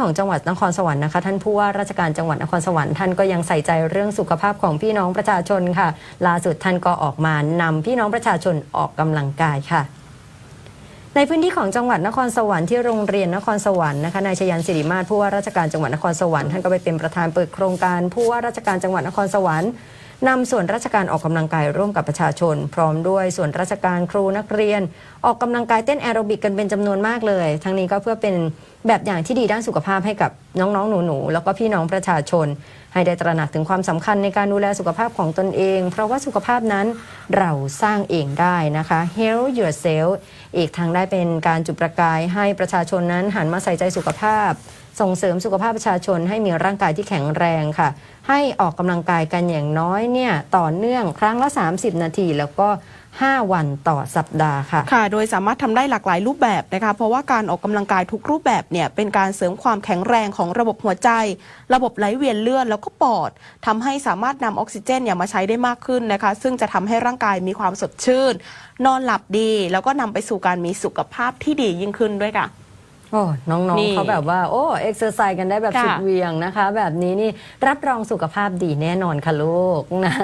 ของจังหวัดนครสวรรค์นะคะท่านผู้ว่าราชการจังหวัดนครสวรรค์ท่านก็ยังใส่ใจเรื่องสุขภาพของพี่น้องประชาชนค่ะ ล่าสุดท่านก็ออกมานำพี่น้องประชาชนออกกำลังกายค่ะในพื้นที่ของจังหวัดนครสวรรค์ที่โรงเรียนนครสวรรค์นะคะนายชยันสิริมาศผู้ว่าราชการจังหวัดนครสวรรค์ท่านก็ไปเป็นประธานเปิดโครงการผู้ว่าราชการจังหวัดนครสวรรค์ นำส่วนราชการออกกำลังกายร่วมกับประชาชน พร้อมด้วยส่วนราชการครูนักเรียน ออกกำลังกายเต้นแอโรบิกกันเป็นจำนวนมากเลย ทั้งนี้ก็เพื่อเป็นแบบอย่างที่ดีด้านสุขภาพให้กับ น้องๆ หนูๆ แล้วก็พี่น้องประชาชน ให้ได้ตระหนักถึงความสำคัญในการดูแลสุขภาพของตนเอง เพราะว่าสุขภาพนั้นเราสร้างเองได้นะคะ Heal yourself อีกทางได้เป็นการจุดประกายให้ประชาชนนั้นหันมาใส่ใจสุขภาพ ส่งเสริมสุขภาพประชาชนให้มีร่างกายที่แข็งแรงค่ะ ให้ออกกำลังกายกันอย่างน้อยเนี่ยต่อเนื่องครั้งละ 30 นาที แล้วก็5 วันต่อสัปดาห์ค่ะ ค่ะ โดยสามารถทำได้หลากหลายรูปแบบนะคะ เพราะว่าการออกกำลังกายทุกรูปแบบเนี่ยเป็นการเสริมความแข็งแรงของระบบหัวใจ ระบบไหลเวียนเลือดแล้วก็ปอดทำให้สามารถนำออกซิเจนเนี่ยมาใช้ได้มากขึ้นนะคะ ซึ่งจะทำให้ร่างกายมีความสดชื่น นอนหลับดี แล้วก็นำไปสู่การมีสุขภาพที่ดียิ่งขึ้นด้วยค่ะโอ้น้องนี่ๆเขาแบบว่า โอ้เอ็กซ์เซอร์ไซส์กันได้แบบค่ะสุดเหวียงนะคะ แบบนี้นี่รับรองสุขภาพดีแน่นอนค่ะลูกนะ